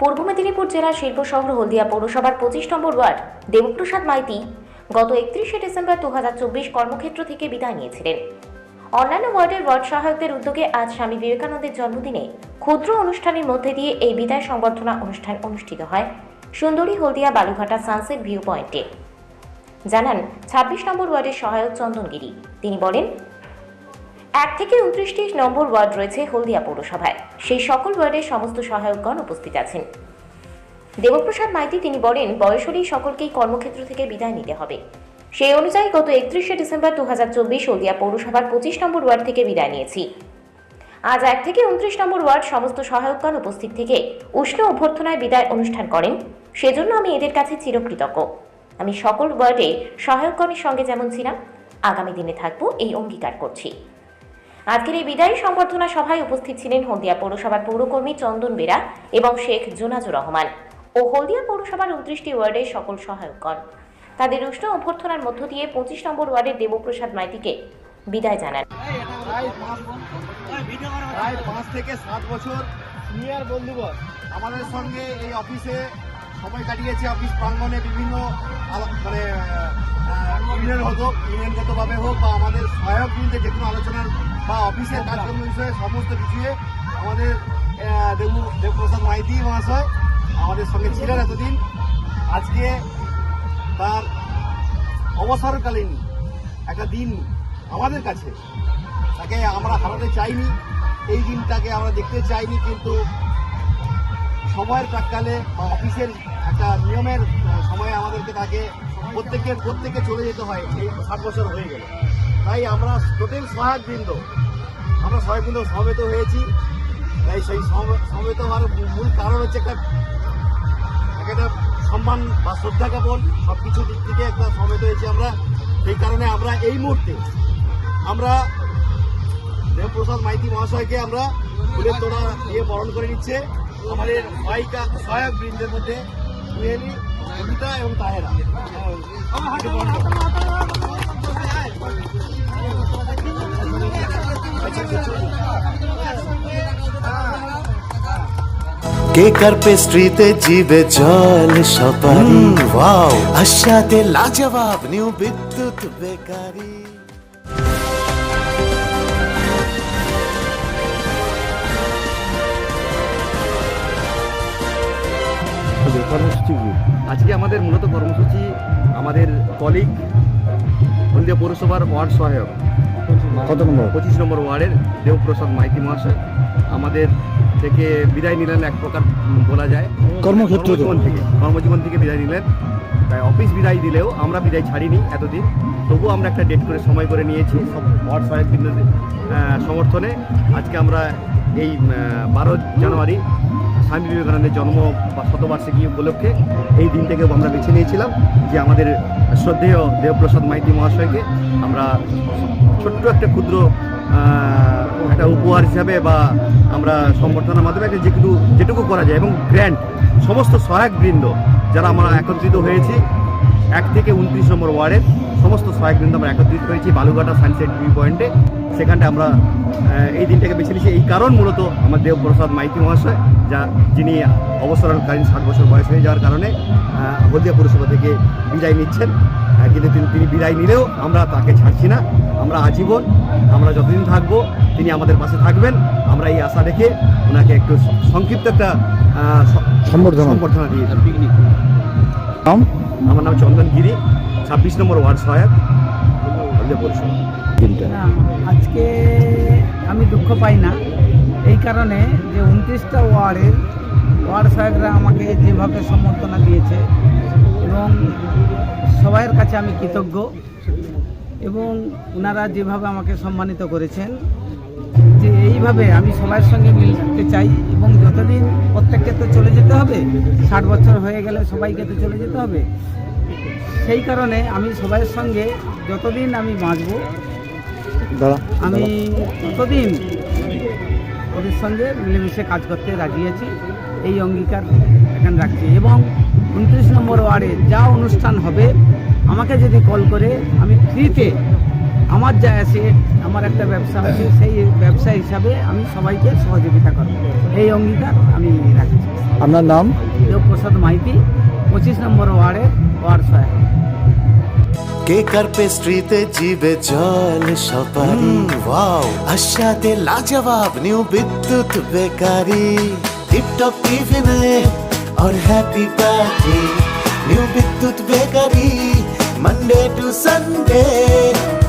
পূর্ব মেদিনীপুর জেলার শিল্প শহর হলদিয়া পৌরসভার পঁচিশ নম্বর ওয়ার্ড দেবপ্রসাদ মাইতি গত একত্রিশে ডিসেম্বর দুহাজার চব্বিশ কর্মক্ষেত্র থেকে বিদায় নিয়েছিলেন। অন্যান্য ওয়ার্ডের ওয়ার্ড সহায়কদের উদ্যোগে আজ স্বামী বিবেকানন্দের জন্মদিনে ক্ষুদ্র অনুষ্ঠানের মধ্যে দিয়ে এই বিদায় সংবর্ধনা অনুষ্ঠান অনুষ্ঠিত হয়। সুন্দরী হলদিয়া বালুঘাটা সানসেট ভিউ পয়েন্টে জানান, ছাব্বিশ নম্বর ওয়ার্ডের সহায়ক চন্দনগিরি। তিনি বলেন এক থেকে উনত্রিশটি নম্বর ওয়ার্ড রয়েছে হলদিয়া পৌরসভায়। সেই সকল ওয়ার্ডের সমস্ত সহায়কগণ উপস্থিত আছেন। দেবপ্রসাদ মাইতি তিনি বলেন, বয়স হলেই সকলকেই কর্মক্ষেত্র থেকে বিদায় নিতে হবে। সেই অনুযায়ী গত একত্রিশে ডিসেম্বর দু হাজার চব্বিশ হলদিয়া পৌরসভার পঁচিশ নম্বর ওয়ার্ড থেকে বিদায় নিয়েছি। আজ এক থেকে উনত্রিশ নম্বর ওয়ার্ড সমস্ত সহায়কগণ উপস্থিত থেকে উষ্ণ অভ্যর্থনায় বিদায় অনুষ্ঠান করেন। সেজন্য আমি এদের কাছে চিরকৃতজ্ঞ। আমি সকল ওয়ার্ডে সহায়কগণের সঙ্গে যেমন ছিলাম, আগামী দিনে থাকব এই অঙ্গীকার করছি। আজকের এই বিদায়ী সংবর্ধনা সভায় উপস্থিত ছিলেন হলদিয়া পৌরসভার পৌরকর্মী চন্দন বেরা এবং শেখ জোনাজুর রহমান ও হলদিয়া পৌরসভার উনত্রিশটি ওয়ার্ডের সকল সহায়কগণ। তাদের উষ্ণ অভ্যর্থনার মধ্য দিয়ে পঁচিশ নম্বর ওয়ার্ডের দেবপ্রসাদ মাইতিকে বিদায় জানান। প্রায় পাঁচ থেকে সাত বছর সিনিয়র আমাদের সঙ্গে এই অফিসে সময় কাটিয়েছি অফিস প্রাঙ্গনে বিভিন্ন মানে ইউনিয়ন হতো ইউনিয়নগতভাবে হোক বা আমাদের সহায়ক বৃন্দে যে কোনো আলোচনার বা অফিসের কাজকর্ম বিষয়ে সমস্ত কিছুয়ে আমাদের দেবু দেবপ্রসাদ মাইতি মহাশয় আমাদের সঙ্গে ছিলেন এতদিন। আজকে তার অবসরকালীন একটা দিন আমাদের কাছে তাকে আমরা হারাতে চাইনি। এই দিনটাকে আমরা দেখতে চাইনি কিন্তু সময়ের প্রাককালে বা অফিসের একটা নিয়মের সময়ে আমাদেরকে তাকে প্রত্যেকে প্রত্যেকে চলে যেতে হয়, এই ষাট বছর হয়ে গেল। তাই আমরা টোটাল সহায়ক বৃন্দ, আমরা সবাই বৃন্দ সমবেত হয়েছি। তাই সেই সমবেত হওয়ার মূল কারণ হচ্ছে একটা একটা সম্মান বা শ্রদ্ধা জ্ঞাপন সব কিছু দিক থেকে একটা সমবেত হয়েছি আমরা। সেই কারণে আমরা এই মুহূর্তে, আমরা দেবপ্রসাদ মাইতি মহাশয়কে আমরা ফুলের তোড়া দিয়ে বরণ করে নিচ্ছে। আমাদের সহায়িকা, সহায়ক বৃন্দের মধ্যে মেয়েলি কবিতা এবং তাহেরা। কেকার পেস্ট্রিতে জিবে জল সপারি। ওয়াও আশাতে লাজবাব নিউ বিদ্যুৎ বেকারি। আজকে আমাদের মূলত কর্মসূচি আমাদের কলিগ হলদিয়া পৌরসভার ওয়ার্ড সহায়ক। কত নম্বর? পঁচিশ নম্বর ওয়ার্ডের দেবপ্রসাদ মাইতি মহাশয়। আমাদের থেকে বিদায় নিলেন এক প্রকার বলা যায়। কর্মক্ষেত্র। কর্মজীবন থেকে কর্মজীবন থেকে বিদায় নিলেন। তাই অফিস বিদায় দিলেও আমরা বিদায় ছাড়িনি এতদিন। তবুও আমরা একটা ডেট করে সময় করে নিয়েছি সব ওয়ার্ড সহায়ক সমর্থনে। আজকে আমরা এই বারো জানুয়ারি স্বামী বিবেকানন্দের জন্ম বা শতবার্ষিকী উপলক্ষে এই দিনটাকে আমরা বেছে নিয়েছিলাম যে আমাদের শ্রদ্ধেয় দেবপ্রসাদ মাইতি মহাশয়কে আমরা ছোট্ট একটা ক্ষুদ্র একটা উপহার হিসাবে বা আমরা সম্বর্ধনার মাধ্যমে একটা যেটুকু যেটুকু করা যায় এবং গ্র্যান্ড সমস্ত সহায়ক বৃন্দ যারা আমরা একত্রিত হয়েছি এক থেকে উনত্রিশ নম্বর ওয়ার্ডের সমস্ত সহায়ক বৃন্দ আমরা একত্রিত হয়েছি বালুঘাটা সানসেট ভিউ পয়েন্টে। সেখানটা আমরা এই দিনটাকে বেছে নিয়েছি। এই কারণ মূলত আমার দেবপ্রসাদ মাইতি মহাশয় যা যিনি অবসরকালীন ষাট বছর বয়স হয়ে যাওয়ার কারণে হলদিয়া পৌরসভা থেকে বিদায় নিচ্ছেন। কিন্তু তিনি তিনি বিদায় নিলেও আমরা তাকে ছাড়ছি না। আমরা আজীবন আমরা যতদিন থাকব তিনি আমাদের পাশে থাকবেন। আমরা এই আশা রেখে ওনাকে একটু সংক্ষিপ্ত একটা সম্বর্ধনা। সম্বর্ধনা দিয়ে পিকনিক নাম? আমার নাম চন্দন গিরি ছাব্বিশ নম্বর ওয়ার্ড সহায়ক। আজকে আমি দুঃখ পাই না। এই কারণে যে উনত্রিশটা ওয়ার্ডের ওয়ার্ড সাহেবরা আমাকে যেভাবে সম্বর্ধনা দিয়েছে এবং সবাইয়ের কাছে আমি কৃতজ্ঞ এবং ওনারা যেভাবে আমাকে সম্মানিত করেছেন এইভাবে আমি সবার সঙ্গে মিলতে চাই এবং যতদিন প্রত্যেককে তো চলে যেতে হবে ষাট বছর হয়ে গেলে সবাইকে তো চলে যেতে হবে সেই কারণে আমি সবার সঙ্গে যতদিন আমি বাঁচব আমি ততদিন ওদের সঙ্গে মিলেমিশে কাজ করতে রাজি আছি এই অঙ্গীকার এখানে রাখছি এবং উনত্রিশ নম্বর ওয়ার্ডে যা অনুষ্ঠান হবে আমাকে যদি কল করে আমি ফ্রিতে আমার যা আছে আমার একটা ব্যবসা আছে সেই ব্যবসা হিসাবে আমি সবাইকে সহযোগিতা করব এই অঙ্গীকার আমি রাখছি আপনার নাম দেবপ্রসাদ মাইতি পঁচিশ নম্বর ওয়ার্ডের ওয়ার্ড সহায়ক কেক আর পেস্ট্রিতে জিবে জল সপারি ওয়াও আশাতে লাজবাব নিউ বিদ্যুৎ বেকারি টিপটপ টিফিনে और happy party new Bidyut bakery Monday to Sunday